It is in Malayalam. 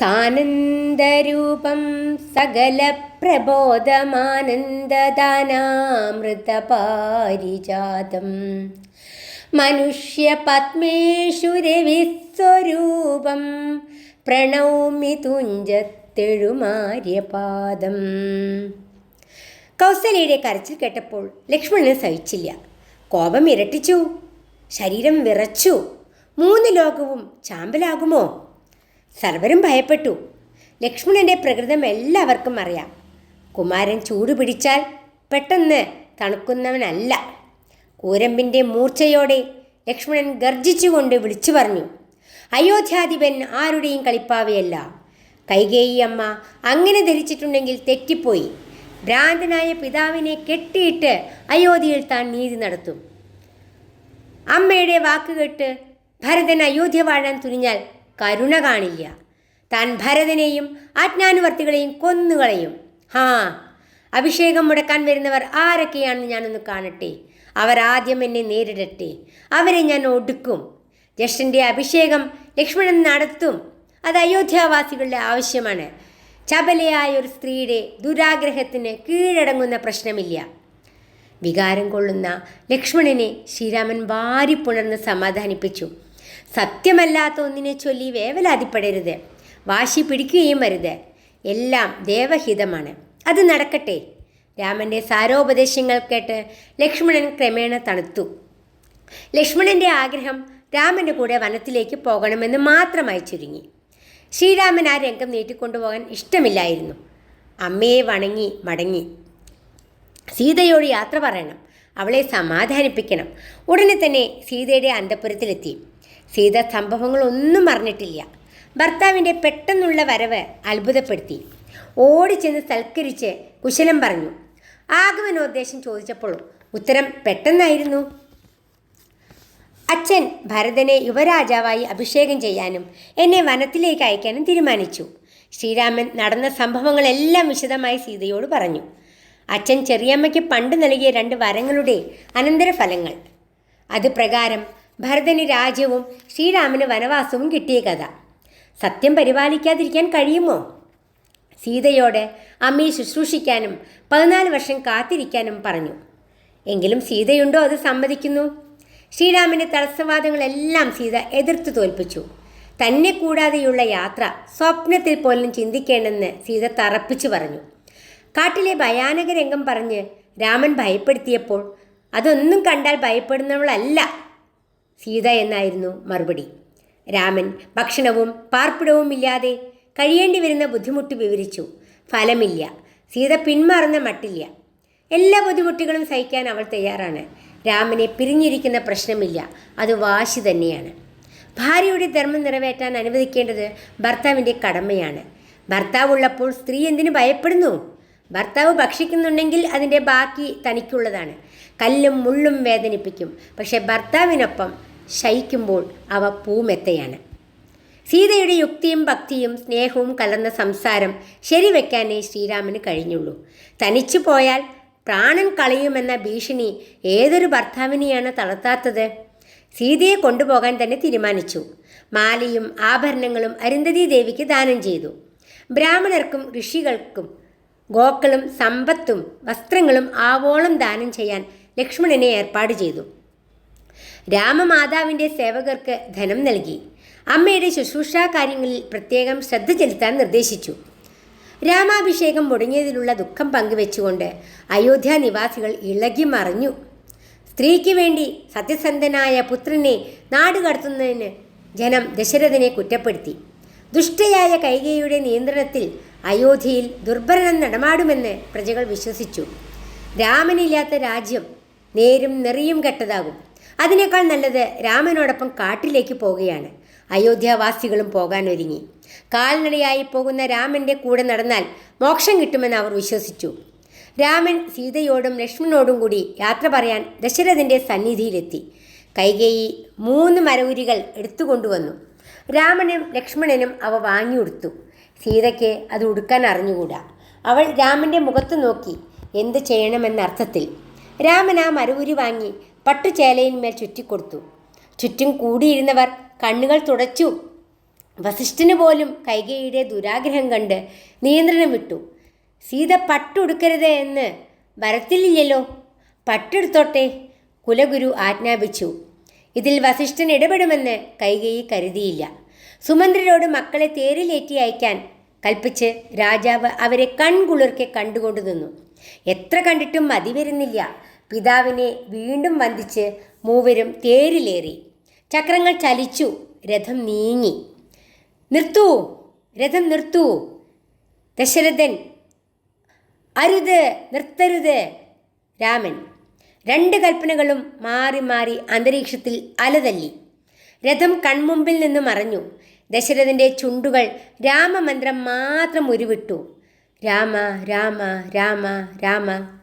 സാനന്ദരൂപം സകല പ്രബോധമാനന്ദദാനാമൃതപാരിജാതം മനുഷ്യപത്മേഷു രവിസ്വരൂപം പ്രണൗമി തുഞ്ചത്തെഴുമാര്യപാദം. കൗസല്യയുടെ കരച്ചിൽ കേട്ടപ്പോൾ ലക്ഷ്മണന് സഹിച്ചില്ല. കോപം ഇരട്ടിച്ചു. ശരീരം വിറച്ചു. മൂന്ന് ലോകവും ചാമ്പലാകുമോ? സർവരും ഭയപ്പെട്ടു. ലക്ഷ്മണന്റെ പ്രകൃതം എല്ലാവർക്കും അറിയാം. കുമാരൻ ചൂട് പിടിച്ചാൽ പെട്ടെന്ന് തണുക്കുന്നവനല്ല. കൂരമ്പിന്റെ മൂർച്ചയോടെ ലക്ഷ്മണൻ ഗർജിച്ചുകൊണ്ട് വിളിച്ചു പറഞ്ഞു അയോധ്യാധിപൻ ആരുടെയും കളിപ്പാവയല്ല. കൈകേയി അമ്മ അങ്ങനെ ധരിച്ചിട്ടുണ്ടെങ്കിൽ തെറ്റിപ്പോയി. ഭ്രാന്തനായ പിതാവിനെ കെട്ടിയിട്ട് അയോധ്യയിൽ താൻ നീതി നടത്തും. അമ്മയുടെ വാക്കുകേട്ട് ഭരതൻ അയോധ്യ വാഴാൻ തുനിഞ്ഞാൽ കരുണ കാണില്ല. താൻ ഭരതനെയും ആജ്ഞാനുവർത്തികളെയും കൊന്നുകളയും. ഹാ അഭിഷേകം മുടക്കാൻ വരുന്നവർ ആരൊക്കെയാണെന്ന് ഞാനൊന്ന് കാണട്ടെ. അവരാദ്യം എന്നെ നേരിടട്ടെ. അവരെ ഞാൻ ഒടുക്കും. ജ്യേഷ്ഠന്റെ അഭിഷേകം ലക്ഷ്മണൻ നടത്തും. അത് അയോധ്യാവാസികളുടെ ആവശ്യമാണ്. ചപലയായ ഒരു സ്ത്രീയുടെ ദുരാഗ്രഹത്തിന് കീഴടങ്ങുന്ന പ്രശ്നമില്ല. വികാരം കൊള്ളുന്ന ലക്ഷ്മണനെ ശ്രീരാമൻ വാരിപ്പുണർന്ന് സമാധാനിപ്പിച്ചു. സത്യമല്ലാത്ത ഒന്നിനെ ചൊല്ലി വേവലാതിപ്പെടരുത്. വാശി പിടിക്കുകയും അരുത് എല്ലാം ദേവഹിതമാണ്. അത് നടക്കട്ടെ. രാമന്റെ സാരോപദേശങ്ങൾ കേട്ട് ലക്ഷ്മണൻ ക്രമേണ തണുത്തു. ലക്ഷ്മണന്റെ ആഗ്രഹം രാമന്റെ കൂടെ വനത്തിലേക്ക് പോകണമെന്ന് മാത്രമായി ചുരുങ്ങി. ശ്രീരാമൻ ആ രംഗം നീട്ടിക്കൊണ്ടുപോകാൻ ഇഷ്ടമില്ലായിരുന്നു. അമ്മയെ വണങ്ങി മടങ്ങി. സീതയോട് യാത്ര പറയണം. അവളെ സമാധാനിപ്പിക്കണം. ഉടനെ തന്നെ സീതയുടെ അന്തപുരത്തിലെത്തി. സീത സംഭവങ്ങളൊന്നും അറിഞ്ഞിട്ടില്ല ഭർത്താവിന്റെ പെട്ടെന്നുള്ള വരവ് അത്ഭുതപ്പെടുത്തി. ഓടിച്ചെന്ന് സൽക്കരിച്ച് കുശലം പറഞ്ഞു. ആഗമനോദ്ദേശം ചോദിച്ചപ്പോൾ ഉത്തരം പെട്ടെന്നായിരുന്നു അച്ഛൻ ഭരതനെ യുവരാജാവായി അഭിഷേകം ചെയ്യാനും എന്നെ വനത്തിലേക്ക് അയക്കാനും തീരുമാനിച്ചു. ശ്രീരാമൻ നടന്ന സംഭവങ്ങളെല്ലാം വിശദമായി സീതയോട് പറഞ്ഞു. അച്ഛൻ ചെറിയമ്മയ്ക്ക് പണ്ട് നൽകിയ രണ്ട് വരങ്ങളുടെ അനന്തരഫലങ്ങൾ. അത് പ്രകാരം ഭരതന് രാജ്യവും ശ്രീരാമന് വനവാസവും കിട്ടിയ കഥ. സത്യം പരിപാലിക്കാതിരിക്കാൻ കഴിയുമോ? സീതയോട് അമ്മയെ ശുശ്രൂഷിക്കാനും പതിനാല് വർഷം കാത്തിരിക്കാനും പറഞ്ഞു. എങ്കിലും സീതയുണ്ടോ അത് സമ്മതിക്കുന്നു? ശ്രീരാമന്റെ തടസ്സവാദങ്ങളെല്ലാം സീത എതിർത്തു തോൽപ്പിച്ചു. തന്നെ കൂടാതെയുള്ള യാത്ര സ്വപ്നത്തിൽ പോലും ചിന്തിക്കേണ്ടെന്ന് സീത തറപ്പിച്ചു പറഞ്ഞു. കാട്ടിലെ ഭയാനക രംഗം പറഞ്ഞ് രാമൻ ഭയപ്പെടുത്തിയപ്പോൾ അതൊന്നും കണ്ടാൽ ഭയപ്പെടുന്നവളല്ല. സീത എന്നായിരുന്നു മറുപടി. രാമൻ ഭക്ഷണവും പാർപ്പിടവും ഇല്ലാതെ കഴിയേണ്ടി വരുന്ന ബുദ്ധിമുട്ട് വിവരിച്ചു. ഫലമില്ല. സീത പിന്മാറുന്ന മട്ടില്ല. എല്ലാ ബുദ്ധിമുട്ടുകളും സഹിക്കാൻ അവൾ തയ്യാറാണ്. രാമനെ പിരിഞ്ഞിരിക്കുന്ന പ്രശ്നമില്ല. അത് വാശി തന്നെയാണ്. ഭാര്യയുടെ ധർമ്മം നിറവേറ്റാൻ അനുവദിക്കേണ്ടത് ഭർത്താവിന്റെ കടമയാണ്. ഭർത്താവ് ഉള്ളപ്പോൾ സ്ത്രീ എന്തിനു ഭയപ്പെടുന്നു? ഭർത്താവ് ഭക്ഷിക്കുന്നുണ്ടെങ്കിൽ അതിന്റെ ബാക്കി തനിക്കുള്ളതാണ്. കല്ലും മുള്ളും വേദനിപ്പിക്കും. പക്ഷേ ഭർത്താവിനൊപ്പം ശയിക്കുമ്പോൾ അവ പൂമെത്തയാണ്. സീതയുടെ യുക്തിയും ഭക്തിയും സ്നേഹവും കലർന്ന സംസാരം ശരിവെക്കാനേ ശ്രീരാമന് കഴിഞ്ഞുള്ളൂ. തനിച്ചു പോയാൽ പ്രാണൻ കളയുമെന്ന ഭീഷണി ഏതൊരു ഭർത്താവിനെയാണ് തളർത്താത്തത്? സീതയെ കൊണ്ടുപോകാൻ തന്നെ തീരുമാനിച്ചു. മാലയും ആഭരണങ്ങളും അരുന്ധതി ദേവിക്ക് ദാനം ചെയ്തു. ബ്രാഹ്മണർക്കും ഋഷികൾക്കും ഗോക്കളും സമ്പത്തും വസ്ത്രങ്ങളും ആവോളം ദാനം ചെയ്യാൻ ലക്ഷ്മണനെ ഏർപ്പാട് ചെയ്തു. രാമമാതാവിന്റെ സേവകർക്ക് ധനം നൽകി. അമ്മയുടെ ശുശ്രൂഷാ കാര്യങ്ങളിൽ പ്രത്യേകം ശ്രദ്ധ ചെലുത്താൻ നിർദ്ദേശിച്ചു. രാമാഭിഷേകം മുടങ്ങിയതിലുള്ള ദുഃഖം പങ്കുവെച്ചുകൊണ്ട് അയോധ്യ നിവാസികൾ ഇളകി മറിഞ്ഞു. സ്ത്രീക്ക് വേണ്ടി സത്യസന്ധനായ പുത്രനെ നാടുകടത്തുന്നതിന് ജനം ദശരഥനെ കുറ്റപ്പെടുത്തി. ദുഷ്ടയായ കൈകയുടെ നിയന്ത്രണത്തിൽ അയോധ്യയിൽ ദുർഭരണം നടമാടുമെന്ന് പ്രജകൾ വിശ്വസിച്ചു. രാമനില്ലാത്ത രാജ്യം നേരും നെറിയും കെട്ടതാകും. അതിനേക്കാൾ നല്ലത് രാമനോടൊപ്പം കാട്ടിലേക്ക് പോവുകയാണ്. അയോധ്യാവാസികളും പോകാൻ ഒരുങ്ങി കാൽനടയായി പോകുന്ന രാമന്റെ കൂടെ നടന്നാൽ മോക്ഷം കിട്ടുമെന്ന് അവർ വിശ്വസിച്ചു. രാമൻ സീതയോടും ലക്ഷ്മണനോടും കൂടി യാത്ര പറയാൻ ദശരഥന്റെ സന്നിധിയിലെത്തി. കൈകേയി മൂന്ന് മരവുരികൾ എടുത്തുകൊണ്ടുവന്നു. രാമനും ലക്ഷ്മണനും അവ വാങ്ങിയെടുത്തു. സീതയ്ക്ക് അത് ഉടുക്കാൻ അറിഞ്ഞുകൂടാ. അവൾ രാമന്റെ മുഖത്ത് നോക്കി എന്ത് ചെയ്യണമെന്ന അർത്ഥത്തിൽ രാമൻ ആ മരവുരി വാങ്ങി പട്ടുചേലയിന്മേൽ ചുറ്റിക്കൊടുത്തു ചുറ്റും കൂടിയിരുന്നവർ കണ്ണുകൾ തുടച്ചു. വസിഷ്ഠന് പോലും കൈകേയിയുടെ ദുരാഗ്രഹം കണ്ട് നിയന്ത്രണം വിട്ടു. സീത പട്ടുടുക്കരുത് എന്ന് വരത്തില്ലല്ലോ പട്ടെടുത്തോട്ടെ കുലഗുരു ആജ്ഞാപിച്ചു. ഇതിൽ വസിഷ്ഠൻ ഇടപെടുമെന്ന് കൈകേയി കരുതിയില്ല. സുമന്ത്രരോട് മക്കളെ തേരിലേറ്റി അയക്കാൻ കൽപ്പിച്ച് രാജാവ് അവരെ കൺകുളിർക്കെ കണ്ടുകൊണ്ടു നിന്നു. എത്ര കണ്ടിട്ടും മതി വരുന്നില്ല. പിതാവിനെ വീണ്ടും വന്ദിച്ച് മൂവരും തേരിലേറി. ചക്രങ്ങൾ ചലിച്ചു രഥം നീങ്ങി. നിർത്തൂ രഥം നിർത്തൂ ദശരഥൻ. അരുത് നിർത്തരുത് രാമൻ. രണ്ട് കൽപ്പനകളും മാറി മാറി അന്തരീക്ഷത്തിൽ അലതല്ലി. രഥം കൺമുമ്പിൽ നിന്ന് മറഞ്ഞു. ദശരഥന്റെ ചുണ്ടുകൾ രാമമന്ത്രം മാത്രം ഉരുവിട്ടു. രാമ രാമ രാമ രാമ